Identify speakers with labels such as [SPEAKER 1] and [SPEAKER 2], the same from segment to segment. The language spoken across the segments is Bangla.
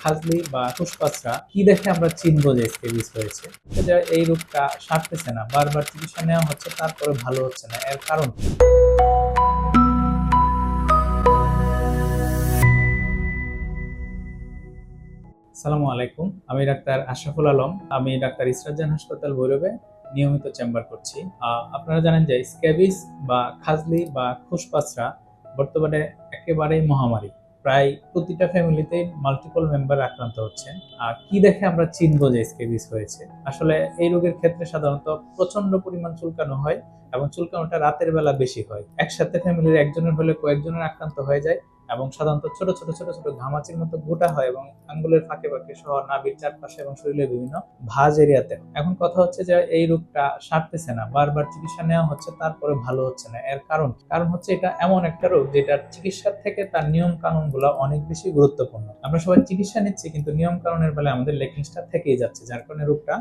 [SPEAKER 1] খাজলি বা ফুসপাসরা কি দেখে আমরা চিনবো যে স্কেবিস হয়েছে এই রোগটা সারতেছে না, বারবার চিকিৎসা নেওয়া হচ্ছে, তারপরে ভালো হচ্ছে না। এর কারণ সালামু আলাইকুম। আমি ডাক্তার আশরাফুল আলম। আমি ডাক্তার ইসরাজান হাসপাতাল ভৈরবে নিয়মিত চেম্বার করছি। আপনারা জানেন যে স্ক্যাবিস বা খাজলি বা খুসপাসরা বর্তমানে একেবারেই মহামারী। প্রায় প্রতিটা ফ্যামিলিতে মাল্টিপল মেম্বার আক্রান্ত হচ্ছে। আর কি দেখে আমরা চিনবো যে স্কেবিস হয়েছে? আসলে এই রোগের ক্ষেত্রে সাধারণত প্রচণ্ড পরিমাণ চুলকানো হয় এবং চুলকানোটা রাতের বেলা বেশি হয়। একসাথে ফ্যামিলির একজনের হলে কয়েকজনের আক্রান্ত হয়ে যায়। এবং সাধারণত ছোট ছোট ছোট ছোট ঘামাচির মতো গোটা হয় এবং আঙ্গুলের ফাঁকে ফাঁকে সহ নাভির চারপাশে এবং শরীরের বিভিন্ন ভাঁজ এরিয়াতে। এখন কথা হচ্ছে যে এই রোগটা সারতেছে না, বারবার চিকিৎসা নেওয়া হচ্ছে, তারপরে ভালো হচ্ছে না। এর কারণ কারণ হচ্ছে এটা এমন একটা রোগ যেটার চিকিৎসার থেকে তার নিয়ম কানুন অনেক বেশি গুরুত্বপূর্ণ। আমরা সবাই চিকিৎসা নিচ্ছি, কিন্তু নিয়ম কানুনের বেলায় আমাদের লেকিংসটা থেকেই যাচ্ছে, যার কারণে রোগটা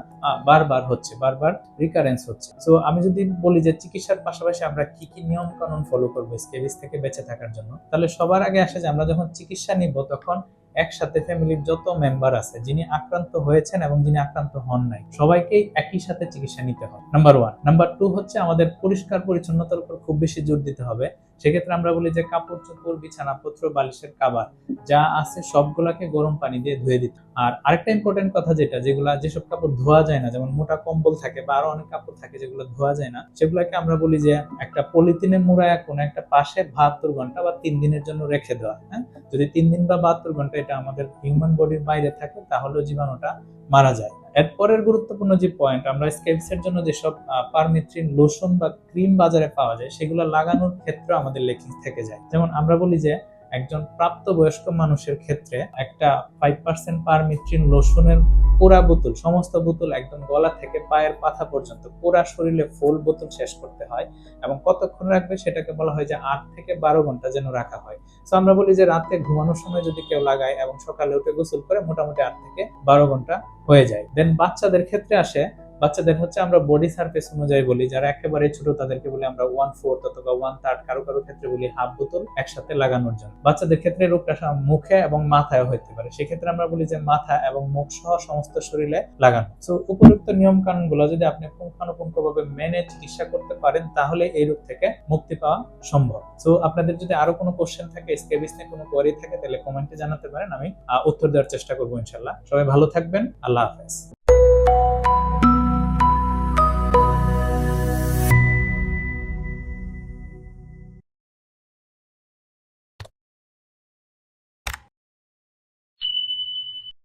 [SPEAKER 1] বারবার হচ্ছে, বারবার রিকারেন্স হচ্ছে। তো আমি যদি বলি যে চিকিৎসার পাশাপাশি আমরা কি কি নিয়ম কানুন ফলো করব স্কেবিস থেকে বেঁচে থাকার জন্য, তাহলে সবার আগে আসে যে আমরা যখন চিকিৎসা নিব তখন একসাথে ফ্যামিলির যত মেম্বার আছে, যিনি আক্রান্ত হয়েছেন এবং যিনি আক্রান্ত হন নাই, সবাইকেই একই সাথে চিকিৎসা নিতে হবে। নাম্বার ওয়ান নাম্বার টু হচ্ছে আমাদের পরিষ্কার পরিচ্ছন্নতার উপর খুব বেশি জোর দিতে হবে। সেক্ষেত্রে আমরা বলি যে কাপড় চোপড় বিছানাপত্র বালিশের কাবার যা আছে সবগুলাকে গরম পানি দিয়ে ধুয়ে দিতে। আর আরেকটা ইম্পর্টেন্ট কথা যেটা, যেগুলা যেসব কাপড় ধোয়া যায় না, যেমন মোটা কম্বল থাকে বা আরও অনেক কাপড় থাকে যেগুলো ধোয়া যায় না, সেগুলোকে আমরা বলি যে একটা পলিথিনে মুড়ায় কোনো একটা পাশে বাহাত্তর ঘণ্টা বা তিন দিনের জন্য রেখে দেওয়া হ্যাঁ? যদি তিন দিন বা বাহাত্তর ঘণ্টা এটা আমাদের হিউম্যান বডির বাইরে থাকে তাহলে জীবাণুটা মারা যায়। এরপরের গুরুত্বপূর্ণ যে পয়েন্ট আমরা স্কেপসের জন্য যেসব পারমিথ্রিন লোশন বা ক্রিম বাজারে পাওয়া যায়, সেগুলো লাগানোর ক্ষেত্রে আমাদের লেকিং থেকে যায়। যেমন আমরা বলি যে একজন প্রাপ্তবয়স্ক মানুষের ক্ষেত্রে একটা ফাইভ পার্সেন্ট পারমিথ্রিন লোশনের পুরা বোতল, সমস্ত বোতল একদম গলা থেকে পায়ের পাতা পর্যন্ত পুরা শরীরে ফুল বোতল শেষ করতে হয় এবং কতক্ষণ রাখবে সেটাকে বলা হয় যে আট থেকে বারো ঘণ্টা যেন রাখা হয়। তো আমরা বলি যে রাতে ঘুমানোর সময় যদি কেউ লাগায় এবং সকালে উঠে গোসল করে মোটামুটি আট থেকে বারো ঘণ্টা হয়ে যায়। দেন বাচ্চাদের ক্ষেত্রে আসে বাচ্চাদের হচ্ছে আমরা বডি সারফেস অনুযায়ী বলি, যারা একেবারে ছোট তাদেরকে বলি আমরা ওয়ান ফোর্থ অথবা ওয়ান থার্ড কারও কারও ক্ষেত্রে বলি হাফ বোতল একসাথে লাগানোর জন্য। বাচ্চাদের ক্ষেত্রে রোগটা মুখে এবং মাথায় হতে পারে। সেক্ষেত্রে আমরা বলি যে মাথা এবং মুখ সহ সমস্ত শরীরে লাগানো। তো উপযুক্ত নিয়ম কানুনগুলো যদি আপনি পুঙ্খানুপুঙ্খ ভাবে মেনে চিকিৎসা করতে পারেন, তাহলে এই রোগ থেকে মুক্তি পাওয়া সম্ভব। তো আপনাদের যদি আরও কোনো কোশ্চেন থাকে স্কেবিস নিয়ে কোনো কোয়ারি থাকে, তাহলে কমেন্টে জানাতে পারেন, আমি উত্তর দেওয়ার চেষ্টা করব ইনশাল্লাহ সবাই ভালো থাকবেন, আল্লাহ হাফেজ।